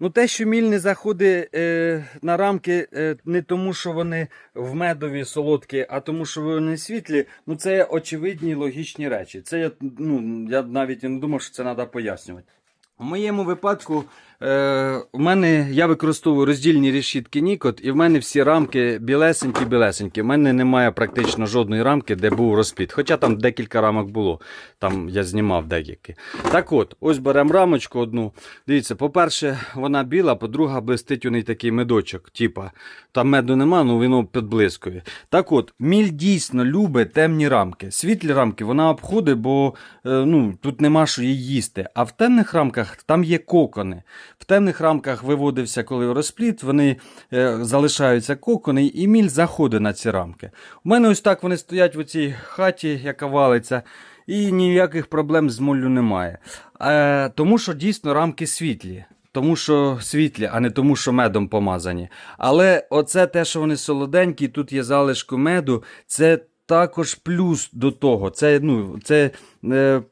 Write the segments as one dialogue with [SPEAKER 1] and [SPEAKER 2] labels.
[SPEAKER 1] Ну, те, що міль не заходить е, на рамки е, не тому, що вони в медові солодкі, а тому, що вони світлі, ну це очевидні логічні речі. Це я, ну, я навіть не думав, що це треба пояснювати. У моєму випадку е, у мене я використовую роздільні решітки Нікот, і в мене всі рамки білесенькі-білесенькі. У мене немає практично жодної рамки, де був розпліт. Хоча там декілька рамок було. Там я знімав деякі. Так от, ось беремо рамочку одну. Дивіться, по-перше, вона біла, по-друге, блистить у неї такий медочок. Типа, там меду нема, ну воно підблискує. Так от, міль дійсно любить темні рамки. Світлі рамки вона обходить, бо е, ну, тут нема що її їсти. А в темних рамках там є кокони. В темних рамках виводився, коли розпліт, вони е, залишаються кокони, і міль заходить на ці рамки. У мене ось так вони стоять в цій хаті, яка валиться. І ніяких проблем з моллю немає. Е, тому що дійсно рамки світлі. Тому що світлі, а не тому, що медом помазані. Але оце те, що вони солоденькі, тут є залишку меду, це також плюс до того. Це, ну, це е,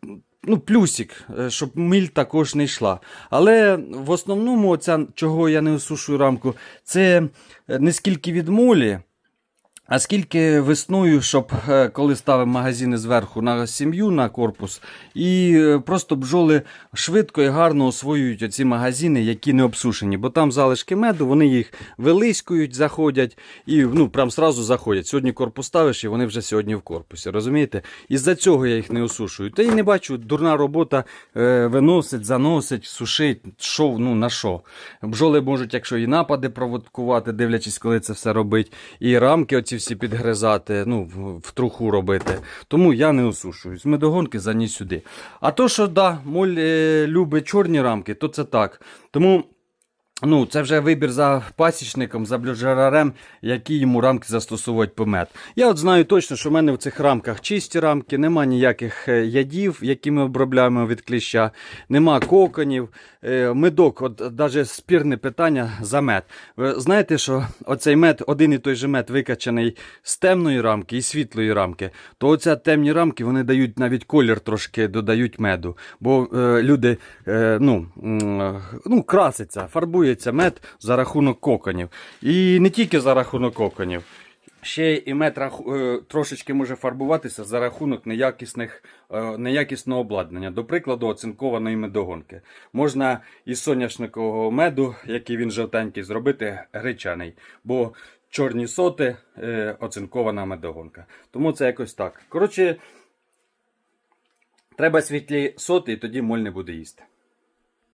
[SPEAKER 1] ну, плюсик, е, щоб міль також не йшла. Але в основному, оця, чого я не осушую рамку, це е, не скільки від молі. А скільки весною, щоб е, коли ставимо магазини зверху на сім'ю на корпус, і е, просто бджоли швидко і гарно освоюють оці магазини, які не обсушені. Бо там залишки меду, вони їх вилискують, заходять і ну, прям сразу заходять. Сьогодні корпус ставиш, і вони вже сьогодні в корпусі. Розумієте? Із-за цього я їх не осушую. Та й не бачу, дурна робота е, виносить, заносить, сушить, що, ну, на що. Бджоли можуть, якщо і напади провокувати, дивлячись, коли це все робить, і рамки оці всі підгризати, ну, в, труху робити. Тому я не осушуюсь. Медогонки заніс сюди. А то, що да, моль е, любить чорні рамки, то це так. Тому. Ну, це вже вибір за пасічником, за блюджерарем, які йому рамки застосовувати по мед. Я от знаю точно, що в мене в цих рамках чисті рамки, нема ніяких е, ядів, які ми обробляємо від кліща, нема коконів. Е, Медок, от навіть спірне питання за мед. Ви знаєте, що оцей мед, один і той же мед викачаний з темної рамки і світлої рамки, то оця темні рамки вони дають навіть колір трошки додають меду. Бо е, люди е, ну, е, ну, краситься, фарбується мед за рахунок коконів. І не тільки за рахунок коконів. Ще і мед е, трошечки може фарбуватися за рахунок неякісних, е, неякісного обладнання. До прикладу, оцинкованої медогонки. Можна із соняшникового меду, який він жовтенький, зробити гречаний. Бо чорні соти е, оцинкована медогонка. Тому це якось так. Коротше, треба світлі соти, і тоді моль не буде їсти.